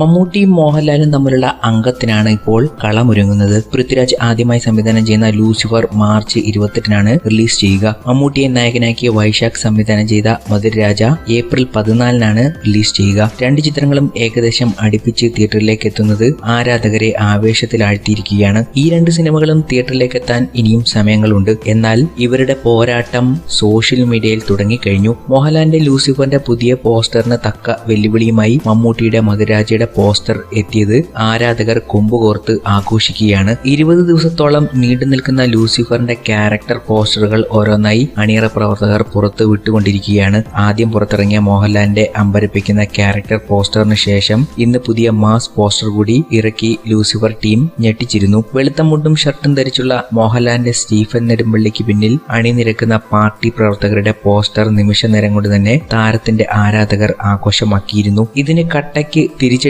മമ്മൂട്ടിയും മോഹൻലാലും തമ്മിലുള്ള അംഗത്തിനാണ് ഇപ്പോൾ കളമൊരുങ്ങുന്നത്. പൃഥ്വിരാജ് ആദ്യമായി സംവിധാനം ചെയ്യുന്ന ലൂസിഫർ മാർച്ച് ഇരുപത്തെട്ടിനാണ് റിലീസ് ചെയ്യുക. മമ്മൂട്ടിയെ നായകനാക്കിയ വൈശാഖ് സംവിധാനം ചെയ്ത മധുരരാജ ഏപ്രിൽ പതിനാലിനാണ് റിലീസ് ചെയ്യുക. രണ്ട് ചിത്രങ്ങളും ഏകദേശം അടുപ്പിച്ച് തിയേറ്ററിലേക്ക് എത്തുന്നത് ആരാധകരെ ആവേശത്തിലാഴ്ത്തിയിരിക്കുകയാണ്. ഈ രണ്ട് സിനിമകളും തിയേറ്ററിലേക്ക് എത്താൻ ഇനിയും സമയങ്ങളുണ്ട്. എന്നാൽ ഇവരുടെ പോരാട്ടം സോഷ്യൽ മീഡിയയിൽ തുടങ്ങിക്കഴിഞ്ഞു. മോഹൻലാലിന്റെ ലൂസിഫറിന്റെ പുതിയ പോസ്റ്ററിന് തക്ക വെല്ലുവിളിയുമായി മമ്മൂട്ടിയുടെ മധുരാജയുടെ പോസ്റ്റർ എത്തിയത് ആരാധകർ കൊമ്പുകോർത്ത് ആഘോഷിക്കുകയാണ്. ഇരുപത് ദിവസത്തോളം നീണ്ടു നിൽക്കുന്ന ലൂസിഫറിന്റെ ക്യാരക്ടർ പോസ്റ്ററുകൾ ഓരോന്നായി അണിയറ പ്രവർത്തകർ പുറത്തു വിട്ടുകൊണ്ടിരിക്കുകയാണ്. ആദ്യം പുറത്തിറങ്ങിയ മോഹൻലാലിന്റെ അമ്പരപ്പിക്കുന്ന ക്യാരക്ടർ പോസ്റ്ററിന് ശേഷം ഇന്ന് പുതിയ മാസ് പോസ്റ്റർ കൂടി ഇറക്കി ലൂസിഫർ ടീം ഞെട്ടിച്ചിരുന്നു. വെളുത്ത മുണ്ടും ഷർട്ടും ധരിച്ചുള്ള മോഹൻലാലിന്റെ സ്റ്റീഫൻ നെടുമ്പള്ളിക്ക് പിന്നിൽ അണിനിരക്കുന്ന പാർട്ടി പ്രവർത്തകരുടെ പോസ്റ്റർ നിമിഷ നേരം കൊണ്ട് തന്നെ താരത്തിന്റെ ആരാധകർ ആഘോഷമാക്കിയിരുന്നു. ഇതിന് കട്ടയ്ക്ക്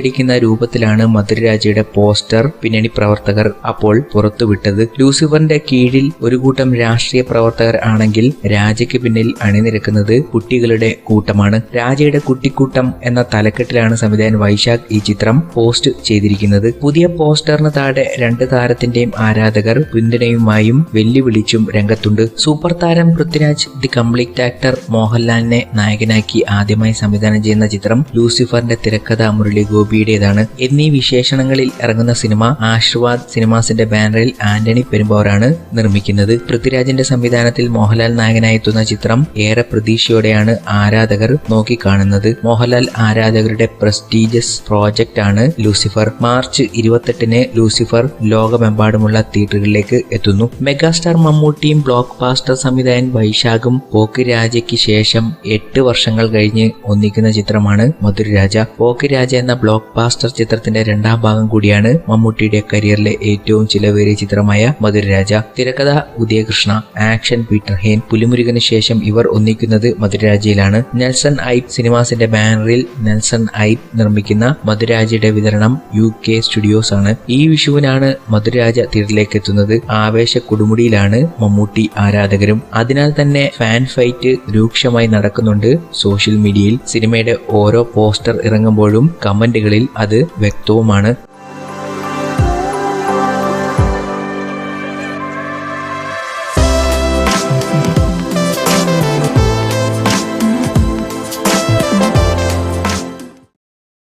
തിരിച്ചടിക്കുന്ന രൂപത്തിലാണ് മധുരരാജയുടെ പോസ്റ്റർ. പിന്നണി പ്രവർത്തകർ അപ്പോൾ പുറത്തുവിട്ടത്. ലൂസിഫറിന്റെ കീഴിൽ ഒരു കൂട്ടം രാഷ്ട്രീയ പ്രവർത്തകർ ആണെങ്കിൽ രാജയ്ക്ക് പിന്നിൽ അണിനിരക്കുന്നത് കുട്ടികളുടെ കൂട്ടമാണ്. രാജയുടെ കുട്ടിക്കൂട്ടം എന്ന തലക്കെട്ടിലാണ് സംവിധായകൻ വൈശാഖ് ഈ ചിത്രം പോസ്റ്റ് ചെയ്തിരിക്കുന്നത്. പുതിയ പോസ്റ്ററിന് താഴെ രണ്ട് താരത്തിന്റെയും ആരാധകർ പിന്തുണയുമായും വെല്ലുവിളിച്ചും രംഗത്തുണ്ട്. സൂപ്പർ താരം പൃഥ്വിരാജ് ദി കംപ്ലീറ്റ് ആക്ടർ മോഹൻലാലിനെ നായകനാക്കി ആദ്യമായി സംവിധാനം ചെയ്യുന്ന ചിത്രം ലൂസിഫറിന്റെ തിരക്കഥ മുരളി ഗോപിയുടേതാണ് എന്നീ വിശേഷണങ്ങളിൽ ഇറങ്ങുന്ന സിനിമ ആശീർവാദ് സിനിമാസിന്റെ ബാനറിൽ ആന്റണി പെരുമ്പോറാണ് നിർമ്മിക്കുന്നത്. പൃഥ്വിരാജിന്റെ സംവിധാനത്തിൽ മോഹൻലാൽ നായകനായി എത്തുന്ന ചിത്രം ഏറെ പ്രതീക്ഷയോടെയാണ് ആരാധകർ നോക്കിക്കാണുന്നത്. മോഹൻലാൽ ആരാധകരുടെ പ്രസ്റ്റീജിയസ് പ്രോജക്റ്റ് ആണ് ലൂസിഫർ. മാർച്ച് ഇരുപത്തെട്ടിന് ലൂസിഫർ ലോകമെമ്പാടുമുള്ള തിയേറ്ററുകളിലേക്ക് എത്തുന്നു. മെഗാസ്റ്റാർ മമ്മൂട്ടിയും ബ്ലോക്ക് ബാസ്റ്റർ സംവിധായകൻ വൈശാഖും പോക്ക് രാജയ്ക്ക് ശേഷം എട്ട് വർഷങ്ങൾ കഴിഞ്ഞ് ഒന്നിക്കുന്ന ചിത്രമാണ് മധുരരാജ പോക്ക് രാജ എന്ന ബ്ലോക്ക് ബാസ്റ്റർ ചിത്രത്തിന്റെ രണ്ടാം ഭാഗം കൂടിയാണ് മമ്മൂട്ടിയുടെ കരിയറിലെ ഏറ്റവും ചിലവേറിയ ചിത്രമായ മധുരരാജ. തിരക്കഥ ഉദയകൃഷ്ണ ആക്ഷൻ പീറ്റർ ഹെയ്ൻ പുലിമുരുകന് ശേഷം ഇവർ ഒന്നിക്കുന്നത് മധുരരാജയിലാണ്. നെൽസൺ ഐപ് സിനിമാസിന്റെ ബാനറിൽ നെൽസൺ ഐപ് നിർമ്മിക്കുന്ന മധുരാജയുടെ വിതരണം യു കെ സ്റ്റുഡിയോസ് ആണ്. ഈ വിഷുവിനാണ് മധുരാജ തിയേറ്ററിലേക്ക് എത്തുന്നത്. ആവേശ കൊടുമുടിയിലാണ് മമ്മൂട്ടി ആരാധകരും. അതിനാൽ തന്നെ ഫാൻ ഫൈറ്റ് രൂക്ഷമായി നടക്കുന്നുണ്ട് സോഷ്യൽ മീഡിയയിൽ. സിനിമയുടെ ഓരോ പോസ്റ്റർ ഇറങ്ങുമ്പോഴും കമന്റുകളിൽ അത് വ്യക്തവുമാണ്.